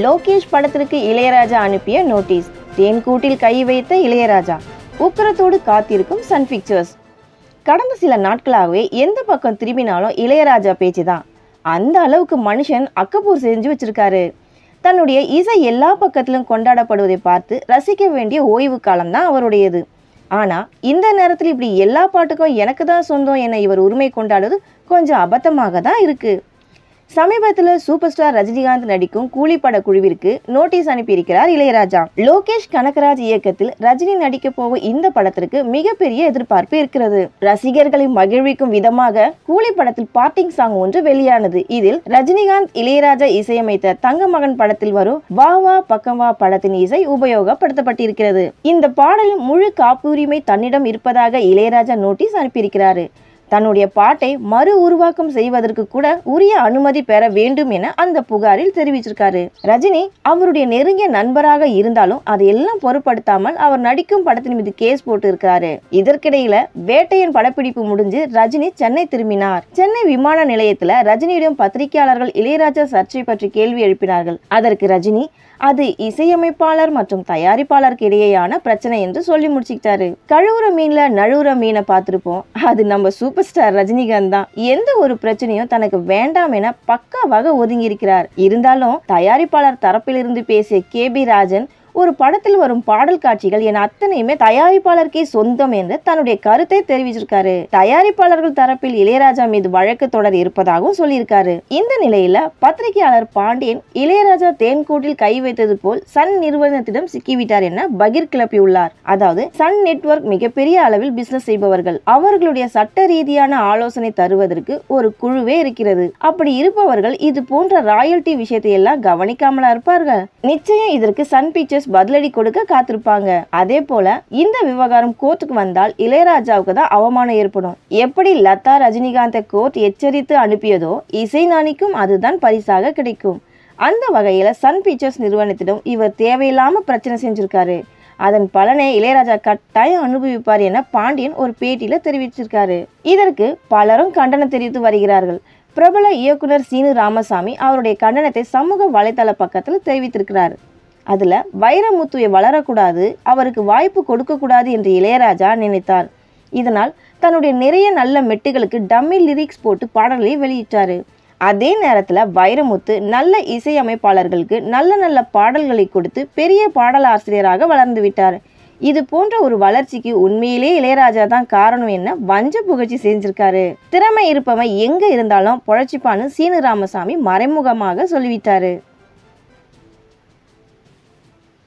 லோகேஷ் படத்திற்கு இளையராஜா அனுப்பிய நோட்டீஸ். தேன்கூட்டில் கை வைத்த இளையராஜா உக்கரத்தோடு காத்திருக்கும் சன் பிக்சர்ஸ் கடந்த சில நாட்களாகவே எந்த பக்கம் திரும்பினாலும் இளையராஜா பேச்சு தான் அந்த அளவுக்கு மனுஷன் அக்கப்பூர் செஞ்சு வச்சிருக்காரு. தன்னுடைய இசை எல்லா பக்கத்திலும் கொண்டாடப்படுவதை பார்த்து ரசிக்க வேண்டிய ஓய்வு காலம் தான் அவருடையது. ஆனால் இந்த நேரத்தில் இப்படி எல்லா பாட்டுக்கும் எனக்கு தான் சொந்தம் என இவர் உரிமை கொண்டாடுவது கொஞ்சம் அபத்தமாக தான் இருக்குது சமீபத்தில் சூப்பர் ஸ்டார் ரஜினிகாந்த் நடிக்கும் கூலிப்பட குழுவிற்கு நோட்டீஸ் அனுப்பியிருக்கிறார் இளையராஜா. லோகேஷ் கனகராஜ் இயக்கத்தில் ரஜினி நடிக்க போகும் இந்த படத்திற்கு மிகப்பெரிய எதிர்பார்ப்பு இருக்கிறது. ரசிகர்களை மகிழ்விக்கும் விதமாக கூலி படத்தில் பார்ட்டிங் சாங் ஒன்று வெளியானது. இதில் ரஜினிகாந்த் இளையராஜா இசையமைத்த தங்க மகன் படத்தில் வரும் வா வா பக்கம் வா படத்தின் இசை உபயோகப்படுத்தப்பட்டிருக்கிறது. இந்த பாடலின் முழு காப்புரிமை தன்னிடம் இருப்பதாக இளையராஜா நோட்டீஸ் அனுப்பியிருக்கிறார். தன்னுடைய பாட்டை மறு உருவாக்கம் செய்வதற்கு கூட உரிய அனுமதி பெற வேண்டும் என அந்த புகாரில் தெரிவிச்சிருக்காரு. ரஜினி அவருடைய நெருங்கிய நண்பராக இருந்தாலும் அதையெல்லாம் பொருட்படுத்தாமல் அவர் நடிக்கும் படத்தின் மீது கேஸ் போட்டு இருக்காரு இதற்கிடையில வேட்டையன் படப்பிடிப்பு முடிஞ்சு ரஜினி சென்னை திரும்பினார். சென்னை விமான நிலையத்துல ரஜினியிடம் பத்திரிகையாளர்கள் இளையராஜா சர்ச்சை பற்றி கேள்வி எழுப்பினார்கள். அதற்கு ரஜினி அது இசையமைப்பாளர் மற்றும் தயாரிப்பாளருக்கு இடையேயான பிரச்சனை என்று சொல்லி முடிச்சுக்கிட்டாரு. கழுவுற மீன்ல நழுவுற மீனை பார்த்திருப்போம். அது நம்ம சூப்பர் ஸ்டார் ரஜினிகாந்த் தான். எந்த ஒரு பிரச்சனையும் தனக்கு வேண்டாம் என பக்காவாக ஒதுங்கி இருக்கிறார் இருந்தாலும் தயாரிப்பாளர் தரப்பிலிருந்து பேசிய கே பி ராஜன் ஒரு படத்தில் வரும் பாடல் காட்சிகள் என அத்தனையுமே தயாரிப்பாளருக்கே சொந்தம் என்று தன்னுடைய கருத்தை தெரிவிச்சிருக்காரு. தயாரிப்பாளர்கள் தரப்பில் இளையராஜா மீது வழக்கு தொடர் இருப்பதாகவும் சொல்லியிருக்காரு. இந்த நிலையில பத்திரிகையாளர் பாண்டியன் இளையராஜா தேன்கூட்டில் கை வைத்தது போல் சன் நிறுவனத்திடம் சிக்கிவிட்டார் என பகிர் கிளப்பியுள்ளார். அதாவது சன் நெட்வொர்க் மிகப்பெரிய அளவில் பிசினஸ் செய்பவர்கள். அவர்களுடைய சட்ட ரீதியான ஆலோசனை தருவதற்கு ஒரு குழுவே இருக்கிறது. அப்படி இருப்பவர்கள் இது போன்ற ராயல்டி விஷயத்தை எல்லாம் கவனிக்காமலா இருப்பார்கள். நிச்சயம் இதற்கு சன் பிக்சர்ஸ் பதிலடி கொடுக்க காத்திருப்பாங்க. அதே போல இந்த விவகாரம் கோர்ட்டுக்கு வந்தால் இளையராஜாவுக்கு தான் அவமானம் ஏற்படும். எப்படி லதா ரஜினிகாந்தை கோர்ட் எச்சரித்து அனுப்பியதோ இசைஞானிக்கும் அதுதான் பரிசாக கிடைக்கும். அந்த வகையில சன் பிக்சர்ஸ் நிறுவனத்திடம் இவர் தேவையில்லாம பிரச்சனை செஞ்சிருக்காரு. அதன் பலனை இளையராஜா கட்டாயம் அனுபவிப்பார் என பாண்டியன் ஒரு பேட்டியில தெரிவிச்சிருக்காரு. இதற்கு பலரும் கண்டனம் தெரிவித்து வருகிறார்கள். பிரபல இயக்குனர் சீனு ராமசாமி அவருடைய கண்டனத்தை சமூக வலைதள பக்கத்தில் தெரிவித்திருக்கிறார். அதில் வைரமுத்துவை வளரக்கூடாது அவருக்கு வாய்ப்பு கொடுக்கக்கூடாது என்று இளையராஜா நினைத்தார். இதனால் தன்னுடைய நிறைய நல்ல மெட்டுகளுக்கு டம்மி லிரிக்ஸ் போட்டு பாடல்களை வெளியிட்டார். அதே நேரத்தில் வைரமுத்து நல்ல இசையமைப்பாளர்களுக்கு நல்ல நல்ல பாடல்களை கொடுத்து பெரிய பாடலாசிரியராக வளர்ந்து விட்டார். இது போன்ற ஒரு வளர்ச்சிக்கு உண்மையிலே இளையராஜா தான் காரணம் என்ன வஞ்ச புகழ்ச்சி செஞ்சிருக்காரு. திறமை இருப்பவன் எங்கே இருந்தாலும் பொழைச்சிப்பான்னு சீனு ராமசாமி மறைமுகமாக சொல்லிவிட்டாரு.